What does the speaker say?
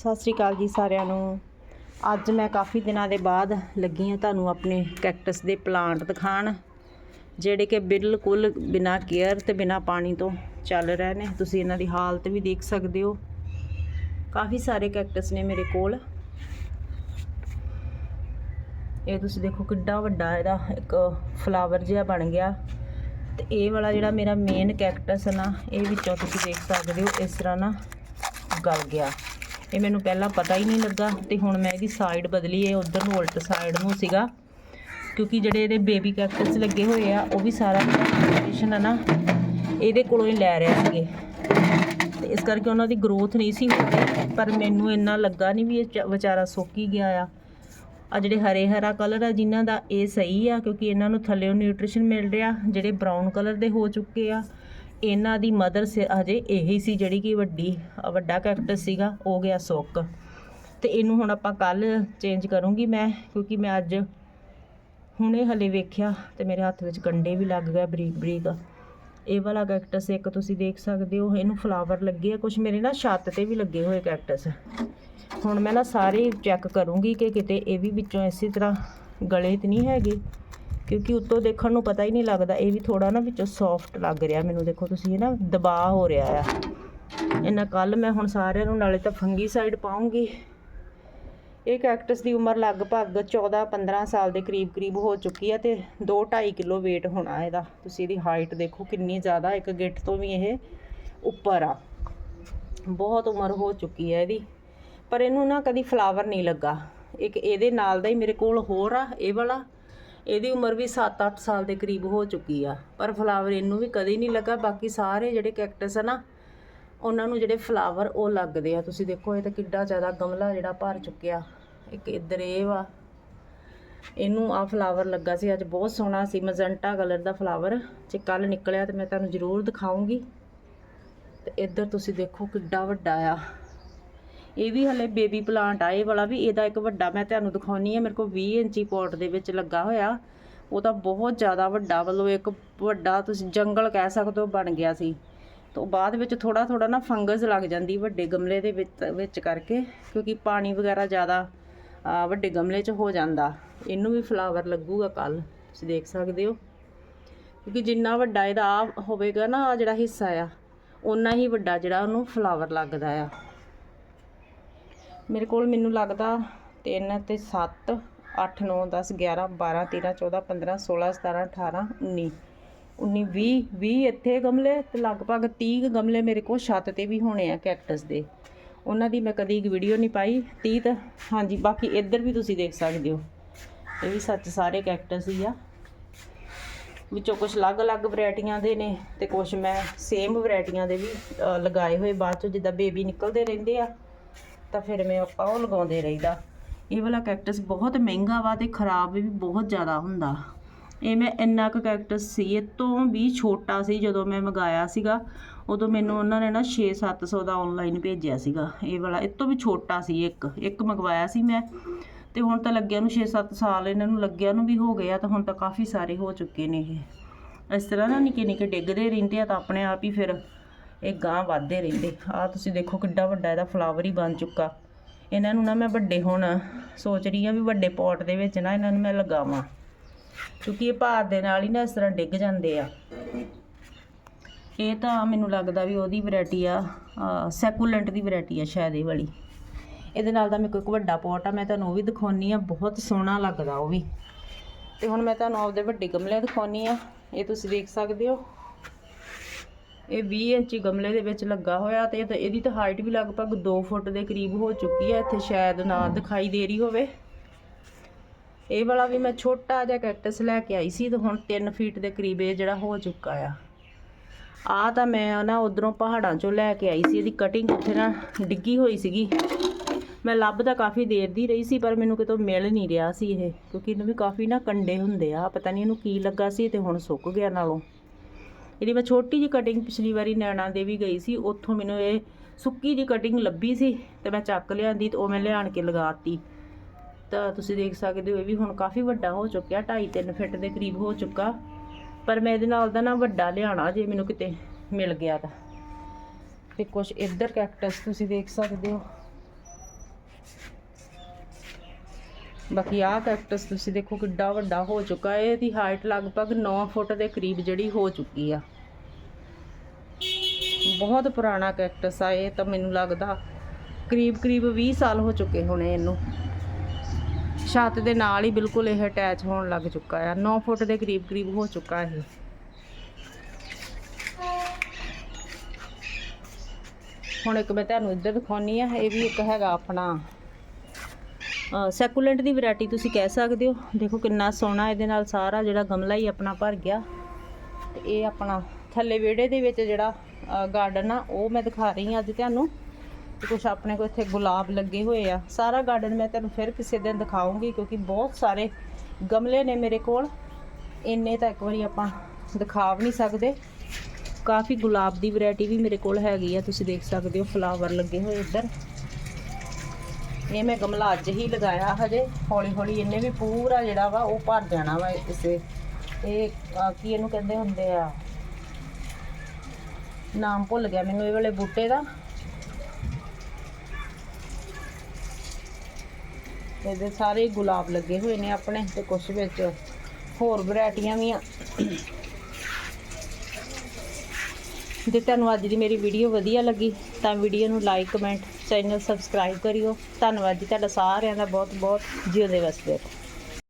ਸਤਿ ਸ੍ਰੀ ਅਕਾਲ ਜੀ ਸਾਰਿਆਂ ਨੂੰ। ਅੱਜ ਮੈਂ ਕਾਫੀ ਦਿਨਾਂ ਦੇ ਬਾਅਦ ਲੱਗੀ ਹਾਂ ਤੁਹਾਨੂੰ ਆਪਣੇ ਕੈਕਟਸ ਦੇ ਪਲਾਂਟ ਦਿਖਾਣ ਜਿਹੜੇ ਕਿ ਬਿਲਕੁਲ ਬਿਨਾ ਕੇਅਰ ਤੇ ਬਿਨਾ ਪਾਣੀ ਤੋਂ ਚੱਲ ਰਹੇ ਨੇ। ਤੁਸੀਂ ਇਹਨਾਂ ਦੀ ਹਾਲਤ ਵੀ ਦੇਖ ਸਕਦੇ ਹੋ। ਕਾਫੀ ਸਾਰੇ ਕੈਕਟਸ ਨੇ ਮੇਰੇ ਕੋਲ। ਇਹ ਤੁਸੀਂ ਦੇਖੋ ਕਿੱਡਾ ਵੱਡਾ ਇਹਦਾ ਇੱਕ ਫਲਾਵਰ ਜਿਹਾ ਬਣ ਗਿਆ। ਤੇ ਇਹ ਵਾਲਾ ਜਿਹੜਾ ਮੇਰਾ ਮੇਨ ਕੈਕਟਸ ਹੈ ਨਾ, ਇਹ ਵਿੱਚੋਂ ਤੁਸੀਂ ਦੇਖ ਸਕਦੇ ਹੋ, ਇਸ ਤਰ੍ਹਾਂ ਨਾ ਗਲ ਗਿਆ। ਇਹ ਮੈਨੂੰ ਪਹਿਲਾਂ ਪਤਾ ਹੀ ਨਹੀਂ ਲੱਗਾ ਤੇ ਹੁਣ ਮੈਂ ਇਹਦੀ ਸਾਈਡ ਬਦਲੀ ਹੈ ਉਧਰ ਨੂੰ ਉਲਟ ਸਾਈਡ ਨੂੰ ਸੀਗਾ। ਕਿਉਂਕਿ ਜਿਹੜੇ ਇਹਦੇ ਬੇਬੀ ਕੈਕਟਸ ਲੱਗੇ ਹੋਏ ਆ, ਉਹ ਵੀ ਸਾਰਾ ਕੰਪੀਟੀਸ਼ਨ ਹੈ ਨਾ, ਇਹਦੇ ਕੋਲੋਂ ਹੀ ਲੈ ਰਹੇ ਸੀਗੇ। ਤੇ ਇਸ ਕਰਕੇ ਉਹਨਾਂ ਦੀ ਗਰੋਥ ਨਹੀਂ ਸੀ ਹੋ ਰਹੀ ਪਰ ਮੈਨੂੰ ਇੰਨਾ ਲੱਗਾ ਨਹੀਂ ਵੀ ਇਹ ਚ- ਵਿਚਾਰਾ ਸੁੱਕ ਹੀ ਗਿਆ ਆ। ਆ ਜਿਹੜੇ ਹਰੇ ਹਰਾ ਕਲਰ ਆ, ਜਿਨ੍ਹਾਂ ਦਾ ਇਹ ਸਹੀ ਆ, ਕਿਉਂਕਿ ਇਹਨਾਂ ਨੂੰ ਥੱਲੇੋਂ ਨਿਊਟ੍ਰੀਸ਼ਨ ਮਿਲ ਰਿਹਾ, ਜਿਹੜੇ ਬਰਾਊਨ ਕਲਰ ਦੇ ਹੋ ਚੁੱਕੇ ਆ। ਇਹਨਾਂ ਦੀ ਮਦਰ ਹਜੇ ਇਹੀ ਸੀ ਜਿਹੜੀ ਕਿ ਵੱਡੀ, ਵੱਡਾ ਕੈਕਟਸ ਸੀਗਾ, ਉਹ ਗਿਆ ਸੁੱਕ ਤੇ ਇਹਨੂੰ ਹੁਣ ਆਪਾਂ ਕੱਲ ਚੇਂਜ ਕਰੂੰਗੀ ਮੈਂ, ਕਿਉਂਕਿ ਮੈਂ ਅੱਜ ਹੁਣੇ ਹਲੇ ਵੇਖਿਆ ਤੇ ਮੇਰੇ ਹੱਥ ਵਿੱਚ ਕੰਡੇ ਵੀ ਲੱਗ ਗਏ ਬਰੀਕ ਬਰੀਕ। ਇਹ ਵਾਲਾ ਕੈਕਟਸ ਇੱਕ ਤੁਸੀਂ ਦੇਖ ਸਕਦੇ ਹੋ, ਇਹਨੂੰ ਫਲਾਵਰ ਲੱਗੇ ਆ ਕੁਝ ਮੇਰੇ ਨਾ ਛੱਤ ਤੇ ਵੀ ਲੱਗੇ ਹੋਏ ਕੈਕਟਸ ਹੁਣ ਮੈਂ ਨਾ ਸਾਰੇ ਚੈੱਕ ਕਰੂੰਗੀ ਕਿ ਕਿਤੇ ਇਹ ਵੀ ਵਿੱਚੋਂ ਇਸੇ ਤਰ੍ਹਾਂ ਗਲੇ ਤੇ ਨਹੀਂ ਹੈਗੇ। ਕਿਉਂਕਿ ਉੱਤੋਂ ਦੇਖਣ ਨੂੰ ਪਤਾ ਹੀ ਨਹੀਂ ਲੱਗਦਾ। ਇਹ ਵੀ ਥੋੜਾ ਨਾ ਵਿੱਚੋਂ ਸੌਫਟ ਲੱਗ ਰਿਹਾ ਮੈਨੂੰ। ਦੇਖੋ, ਤੁਸੀਂ ਇਹ ਨਾ ਦਬਾਅ ਹੋ ਰਿਹਾ ਆ। ਇਹਨਾਂ ਕੱਲ ਮੈਂ ਹੁਣ ਸਾਰਿਆਂ ਨੂੰ, ਨਾਲੇ ਤਾਂ ਫੰਗੀ ਸਾਈਡ ਪਾਉਂਗੀ। ਇਹ ਕੈਕਟਸ ਦੀ ਉਮਰ ਲਗਭਗ 14-15 ਸਾਲ ਦੇ ਕਰੀਬ ਕਰੀਬ ਹੋ ਚੁੱਕੀ ਹੈ ਤੇ 2-2.5 ਕਿਲੋ weight ਹੋਣਾ ਇਹਦਾ। ਤੁਸੀਂ ਇਹਦੀ ਹਾਈਟ ਦੇਖੋ, ਕਿੰਨੀ ਜ਼ਿਆਦਾ ਇੱਕ ਗਿੱਟ ਤੋਂ ਵੀ ਇਹ ਉੱਪਰ ਆ। ਬਹੁਤ ਉਮਰ ਹੋ ਚੁੱਕੀ ਹੈ ਇਹਦੀ। ਪਰ ਇਹਨੂੰ ਨਾ ਕਦੀ ਫਲਾਵਰ ਨਹੀਂ ਲੱਗਾ। ਇੱਕ ਇਹਦੇ ਨਾਲ ਦਾ ਹੀ ਮੇਰੇ ਕੋਲ ਹੋਰ ਆ, ਇਹ ਵਾਲਾ। ਇਹਦੀ ਉਮਰ ਵੀ 7-8 ਸਾਲ ਦੇ ਕਰੀਬ ਹੋ ਚੁੱਕੀ ਆ। ਪਰ ਫਲਾਵਰ ਇਹਨੂੰ ਵੀ ਕਦੇ ਨਹੀਂ ਲੱਗਾ, ਬਾਕੀ ਸਾਰੇ ਜਿਹੜੇ ਕੈਕਟਸ ਆ ਨਾ, ਉਹਨਾਂ ਨੂੰ ਜਿਹੜੇ ਫਲਾਵਰ ਉਹ ਲੱਗਦੇ ਆ। ਤੁਸੀਂ ਦੇਖੋ, ਇਹ ਤਾਂ ਕਿੱਡਾ ਜ਼ਿਆਦਾ ਗਮਲਾ ਜਿਹੜਾ ਭਰ ਚੁੱਕਿਆ। ਇੱਕ ਇੱਧਰ ਇਹ ਵਾ, ਇਹਨੂੰ ਆ ਫਲਾਵਰ ਲੱਗਾ ਸੀ। ਅੱਜ ਬਹੁਤ ਸੋਹਣਾ ਸੀ ਮਜੰਟਾ ਕਲਰ ਦਾ ਫਲਾਵਰ ਜੇ ਕੱਲ ਨਿਕਲਿਆ ਤੇ ਮੈਂ ਤੁਹਾਨੂੰ ਜ਼ਰੂਰ ਦਿਖਾਉਂਗੀ ਤੇ ਇੱਧਰ ਤੁਸੀਂ ਦੇਖੋ ਕਿੱਡਾ ਵੱਡਾ ਆ। ਇਹ ਵੀ ਹਲੇ ਬੇਬੀ ਪਲਾਂਟ ਆ, ਇਹ ਵਾਲਾ ਵੀ, ਇਹਦਾ ਇੱਕ ਵੱਡਾ ਮੈਂ ਤੁਹਾਨੂੰ ਦਿਖਾਉਣੀ ਆ, ਮੇਰੇ ਕੋਲ 20 ਇੰਚੀ ਪੋਟ ਦੇ ਵਿੱਚ ਲੱਗਾ ਹੋਇਆ। ਉਹ ਤਾਂ ਬਹੁਤ ਜ਼ਿਆਦਾ ਵੱਡਾ, ਵੱਲੋਂ ਇੱਕ ਵੱਡਾ ਤੁਸੀਂ ਜੰਗਲ ਕਹਿ ਸਕਦੇ ਹੋ ਬਣ ਗਿਆ ਸੀ। ਤੋਂ ਬਾਅਦ ਵਿੱਚ ਥੋੜਾ ਥੋੜਾ ਨਾ ਫੰਗਸ ਲੱਗ ਜਾਂਦੀ ਵੱਡੇ ਗਮਲੇ ਦੇ ਵਿੱਚ ਵਿੱਚ ਕਰਕੇ, ਕਿਉਂਕਿ ਪਾਣੀ ਵਗੈਰਾ ਜ਼ਿਆਦਾ ਵੱਡੇ ਗਮਲੇ 'ਚ ਹੋ ਜਾਂਦਾ। ਇਹਨੂੰ ਵੀ ਫਲਾਵਰ ਲੱਗੂਗਾ ਕੱਲ ਤੁਸੀਂ ਦੇਖ ਸਕਦੇ ਹੋ। ਕਿਉਂਕਿ ਜਿੰਨਾ ਵੱਡਾ ਇਹਦਾ ਆ ਹੋਵੇਗਾ ਨਾ ਆ ਜਿਹੜਾ ਹਿੱਸਾ ਆ ਉਨਾ ਹੀ ਵੱਡਾ ਜਿਹੜਾ ਉਹਨੂੰ ਫਲਾਵਰ ਲੱਗਦਾ ਆ। ਮੇਰੇ ਕੋਲ ਮੈਨੂੰ ਲੱਗਦਾ 3 ਤੇ 7 8 9 10 11 12 13 14 15 16 17 18 19 19 20 20 ਇੱਥੇ ਗਮਲੇ ਤੇ ਲਗਭਗ 30 ਕੁ ਗਮਲੇ ਮੇਰੇ ਕੋਲ ਛੱਤ ਤੇ ਵੀ ਹੋਣੇ ਆ ਕੈਕਟਸ ਦੇ। ਉਹਨਾਂ ਦੀ ਮੈਂ ਕਦੀ ਇੱਕ ਵੀਡੀਓ ਨਹੀਂ ਪਾਈ। 30 ਤਾਂ, ਹਾਂਜੀ, ਬਾਕੀ ਇੱਧਰ ਵੀ ਤੁਸੀਂ ਦੇਖ ਸਕਦੇ ਹੋ। ਇਹ ਵੀ ਸੱਚ ਸਾਰੇ ਕੈਕਟਸ ਹੀ ਆ। ਵਿੱਚੋਂ ਕੁਝ ਅਲੱਗ-ਅਲੱਗ ਵੈਰਾਈਟੀਆਂ ਦੇ ਨੇ ਤੇ ਕੁਝ ਮੈਂ ਸੇਮ ਵੈਰਾਈਟੀਆਂ ਦੇ ਵੀ ਲਗਾਏ ਹੋਏ ਬਾਅਦ 'ਚੋਂ ਜਿੱਦਾਂ ਬੇਬੀ ਨਿਕਲਦੇ ਰਹਿੰਦੇ ਆ। ਤਾਂ ਫਿਰ ਮੈਂ ਆਪਾਂ ਉਹ ਲਗਾਉਂਦੇ ਰਹੀਦਾ। ਇਹ ਵਾਲਾ ਕੈਕਟਸ ਬਹੁਤ ਮਹਿੰਗਾ ਵਾ ਤੇ ਖਰਾਬ ਵੀ ਬਹੁਤ ਜ਼ਿਆਦਾ ਹੁੰਦਾ। ਇਹ ਮੈਂ ਇੰਨਾ ਕੁ ਕੈਕਟਸ ਸੀ, ਇਹ ਤੋਂ ਵੀ ਛੋਟਾ ਸੀ ਜਦੋਂ ਮੈਂ ਮੰਗਾਇਆ ਸੀਗਾ। ਉਦੋਂ ਮੈਨੂੰ ਉਹਨਾਂ ਨੇ ਨਾ 6-700 ਦਾ ਆਨਲਾਈਨ ਭੇਜਿਆ ਸੀਗਾ। ਇਹ ਵਾਲਾ ਇਹ ਤੋਂ ਵੀ ਛੋਟਾ ਸੀ ਇੱਕ। ਇੱਕ ਮੰਗਵਾਇਆ ਸੀ ਮੈਂ। ਤੇ ਹੁਣ ਤਾਂ ਲੱਗਿਆ ਨੂੰ 6-7 ਸਾਲ ਇਹਨਾਂ ਨੂੰ ਲੱਗਿਆ ਨੂੰ ਵੀ ਹੋ ਗਿਆ ਤਾਂ ਹੁਣ ਤਾਂ ਕਾਫੀ ਸਾਰੇ ਹੋ ਚੁੱਕੇ ਨੇ ਇਹ। ਇਸ ਤਰ੍ਹਾਂ ਨਾ ਨਿੱਕੇ ਨਿੱਕੇ ਡਿੱਗਦੇ ਰਹਿੰਦੇ ਆ ਤਾਂ ਆਪਣੇ ਆਪ ਹੀ ਫਿਰ ਇਹ ਗਾਂ ਵੱਧਦੇ ਰਹਿੰਦੇ। ਆ ਤੁਸੀਂ ਦੇਖੋ ਕਿੱਡਾ ਵੱਡਾ ਇਹਦਾ ਫਲਾਵਰ ਹੀ ਬਣ ਚੁੱਕਾ। ਇਹਨਾਂ ਨੂੰ ਨਾ ਮੈਂ ਵੱਡੇ ਹੁਣ ਸੋਚ ਰਹੀ ਆ ਵੀ ਵੱਡੇ ਪੋਟ ਦੇ ਵਿੱਚ ਨਾ ਇਹਨਾਂ ਨੂੰ ਮੈਂ ਲਗਾਵਾਂ। ਕਿਉਂਕਿ ਇਹ ਭਾਰ ਦੇ ਨਾਲ ਹੀ ਨਾ ਇਸ ਤਰ੍ਹਾਂ ਡਿੱਗ ਜਾਂਦੇ ਆ। ਇਹ ਤਾਂ ਮੈਨੂੰ ਲੱਗਦਾ ਵੀ ਉਹਦੀ ਵੈਰਾਈਟੀ ਆ ਸੈਕੂਲੈਂਟ ਦੀ ਵੈਰਾਈਟੀ ਆ ਸ਼ਾਇਦ ਇਹ ਵਾਲੀ। ਇਹਦੇ ਨਾਲ ਦਾ ਮੇਰੇ ਕੋਲ ਇੱਕ ਵੱਡਾ ਪੋਟ ਆ, ਮੈਂ ਤੁਹਾਨੂੰ ਉਹ ਵੀ ਦਿਖਾਉਣੀ ਆ, ਬਹੁਤ ਸੋਹਣਾ ਲੱਗਦਾ ਉਹ ਵੀ। ਤੇ ਹੁਣ ਮੈਂ ਤੁਹਾਨੂੰ ਆਪਦੇ ਵੱਡੇ ਗਮਲੇ ਦਿਖਾਉਣੀ ਆ, ਇਹ ਤੁਸੀਂ ਦੇਖ ਸਕਦੇ ਹੋ। ਇਹ 20 ਇੰਚੀ ਗਮਲੇ ਦੇ ਵਿੱਚ ਲੱਗਾ ਹੋਇਆ ਤੇ ਇਹ ਤਾਂ- ਇਹਦੀ ਤਾਂ ਹਾਈਟ ਵੀ ਲਗਭਗ 2 ਫੁੱਟ ਦੇ ਕਰੀਬ ਹੋ ਚੁੱਕੀ ਹੈ। ਇੱਥੇ ਸ਼ਾਇਦ ਨਾ ਦਿਖਾਈ ਦੇ ਰਹੀ ਹੋਵੇ। ਇਹ ਵਾਲਾ ਵੀ ਮੈਂ ਛੋਟਾ ਜਿਹਾ ਕੈਕਟਸ ਲੈ ਕੇ ਆਈ ਸੀ ਤੇ ਹੁਣ 3 ਫੀਟ ਦੇ ਕਰੀਬ ਇਹ ਜਿਹੜਾ ਹੋ ਚੁੱਕਾ ਆ। ਆ ਤਾਂ ਮੈਂ ਨਾ ਉਧਰੋਂ ਪਹਾੜਾਂ ਚੋਂ ਲੈ ਕੇ ਆਈ ਸੀ। ਇਹਦੀ ਕਟਿੰਗ ਉੱਥੇ ਨਾ ਡਿੱਗੀ ਹੋਈ ਸੀਗੀ। ਮੈਂ ਲੱਭਦਾ ਕਾਫੀ ਦੇਰ ਦੀ ਰਹੀ ਸੀ ਪਰ ਮੈਨੂੰ ਕਿਤੋਂ ਮਿਲ ਨਹੀਂ ਰਿਹਾ ਸੀ ਇਹ ਕਿਉਂਕਿ ਇਹਨੂੰ ਵੀ ਕਾਫੀ ਨਾ ਕੰਡੇ ਹੁੰਦੇ ਆ। ਪਤਾ ਨਹੀਂ ਇਹਨੂੰ ਕੀ ਲੱਗਾ ਸੀ ਤੇ ਹੁਣ ਸੁੱਕ ਗਿਆ ਨਾਲੋਂ। ਇਹਦੀ ਮੈਂ ਛੋਟੀ ਜੀ ਕਟਿੰਗ ਪਿਛਲੀ ਵਾਰੀ ਨੈਣਾ ਦੇ ਵੀ ਗਈ ਸੀ, ਉੱਥੋਂ ਮੈਨੂੰ ਇਹ ਸੁੱਕੀ ਜੀ ਕਟਿੰਗ ਲੱਭੀ ਸੀ ਤੇ ਮੈਂ ਚੱਕ ਲਿਆਂਦੀ ਤੇ ਉਹ ਮੈਂ ਲਿਆਣ ਕੇ ਲਗਾਤੀ। ਤਾਂ ਤੁਸੀਂ ਦੇਖ ਸਕਦੇ ਹੋ ਇਹ ਵੀ ਹੁਣ ਕਾਫੀ ਵੱਡਾ ਹੋ ਚੁੱਕਿਆ 2.5 3 ਫਿੱਟ ਦੇ ਕਰੀਬ ਹੋ ਚੁੱਕਾ। ਪਰ ਮੈਂ ਇਹਦੇ ਨਾਲ ਦਾ ਨਾ ਵੱਡਾ ਲਿਆਣਾ ਜੇ ਮੈਨੂੰ ਕਿਤੇ ਮਿਲ ਗਿਆ ਤਾਂ। ਤੇ ਕੁਝ ਇੱਧਰ ਕੈਕਟਸ ਤੁਸੀਂ ਦੇਖ ਸਕਦੇ ਹੋ। ਬਾਕੀ ਆਹ ਕੈਕਟਸ ਤੁਸੀਂ ਦੇਖੋ ਕਿੱਡਾ ਵੱਡਾ ਹੋ ਚੁੱਕਾ ਹੈ, ਇਹਦੀ ਹਾਈਟ ਲਗਭਗ 9 ਫੁੱਟ ਦੇ ਕਰੀਬ ਜਿਹੜੀ ਹੋ ਚੁੱਕੀ ਆ। ਬਹੁਤ ਪੁਰਾਣਾ ਕੈਕਟਸ ਆ, ਇਹ ਤਾਂ ਮੈਨੂੰ ਲੱਗਦਾ ਕਰੀਬ ਕਰੀਬ 20 ਸਾਲ ਹੋ ਚੁੱਕੇ ਹੋਣੇ ਇਹਨੂੰ। ਛੱਤ ਦੇ ਨਾਲ ਹੀ ਬਿਲਕੁਲ ਇਹ ਅਟੈਚ ਹੋਣ ਲੱਗ ਚੁੱਕਾ ਆ 9 ਫੁੱਟ ਦੇ ਕਰੀਬ ਕਰੀਬ ਹੋ ਚੁੱਕਾ ਇਹ। ਹੁਣ ਇੱਕ ਮੈਂ ਤੁਹਾਨੂੰ ਇੱਧਰ ਦਿਖਾਉਣੀ ਆ, ਇਹ ਵੀ ਇੱਕ ਹੈਗਾ ਆਪਣਾ ਸੈਕੂਲੈਂਟ ਦੀ ਵੈਰਾਈਟੀ ਤੁਸੀਂ ਕਹਿ ਸਕਦੇ ਹੋ। ਦੇਖੋ ਕਿੰਨਾ ਸੋਹਣਾ ਇਹਦੇ ਨਾਲ ਸਾਰਾ ਜਿਹੜਾ ਗਮਲਾ ਹੀ ਆਪਣਾ ਭਰ ਗਿਆ। ਤੇ ਇਹ ਆਪਣਾ ਥੱਲੇ ਵਿਹੜੇ ਦੇ ਵਿੱਚ ਜਿਹੜਾ ਗਾਰਡਨ ਆ, ਉਹ ਮੈਂ ਦਿਖਾ ਰਹੀ ਹਾਂ ਅੱਜ ਤੁਹਾਨੂੰ। ਤੇ ਕੁਝ ਆਪਣੇ ਕੋਲ ਇੱਥੇ ਗੁਲਾਬ ਲੱਗੇ ਹੋਏ ਆ। ਸਾਰਾ ਗਾਰਡਨ ਮੈਂ ਤੁਹਾਨੂੰ ਫਿਰ ਕਿਸੇ ਦਿਨ ਦਿਖਾਉਂਗੀ ਕਿਉਂਕਿ ਬਹੁਤ ਸਾਰੇ ਗਮਲੇ ਨੇ ਮੇਰੇ ਕੋਲ। ਇੰਨੇ ਤਾਂ ਇੱਕ ਵਾਰੀ ਆਪਾਂ ਦਿਖਾ ਵੀ ਨਹੀਂ ਸਕਦੇ। ਕਾਫੀ ਗੁਲਾਬ ਦੀ ਵੈਰਾਈਟੀ ਵੀ ਮੇਰੇ ਕੋਲ ਹੈਗੀ ਆ। ਤੁਸੀਂ ਦੇਖ ਸਕਦੇ ਹੋ, ਫਲਾਵਰ ਲੱਗੇ ਹੋਏ ਇੱਧਰ। ਇਹ ਮੈਂ ਗਮਲਾ ਅੱਜ ਹੀ ਲਗਾਇਆ ਹਜੇ ਹੌਲੀ ਹੌਲੀ ਇਹਨੇ ਵੀ ਪੂਰਾ ਜਿਹੜਾ ਵਾ ਉਹ ਭਰ ਜਾਣਾ ਵਾ ਇਸੇ। ਇਹ ਅਹ, ਕੀ ਇਹਨੂੰ ਕਹਿੰਦੇ ਹੁੰਦੇ ਆ? ਨਾਮ ਭੁੱਲ ਗਿਆ ਮੈਨੂੰ ਇਹ ਵਾਲੇ ਬੂਟੇ ਦਾ। ਇਹਦੇ ਸਾਰੇ ਗੁਲਾਬ ਲੱਗੇ ਹੋਏ ਨੇ ਆਪਣੇ ਤੇ ਕੁਝ ਵਿੱਚ ਹੋਰ ਵੈਰਾਈਟੀਆਂ ਵੀ ਆ। ਜੇ ਤੁਹਾਨੂੰ ਅੱਜ ਦੀ ਮੇਰੀ ਵੀਡੀਓ ਵਧੀਆ ਲੱਗੀ ਤਾਂ ਵੀਡੀਓ ਨੂੰ ਲਾਈਕ ਕਮੈਂਟ ਚੈਨਲ ਸਬਸਕ੍ਰਾਈਬ ਕਰਿਓ। ਧੰਨਵਾਦ ਜੀ ਤੁਹਾਡਾ ਸਾਰਿਆਂ ਦਾ ਬਹੁਤ ਬਹੁਤ ਜਿਉਂਦੇ ਵਸਦੇ ਰਹੋ।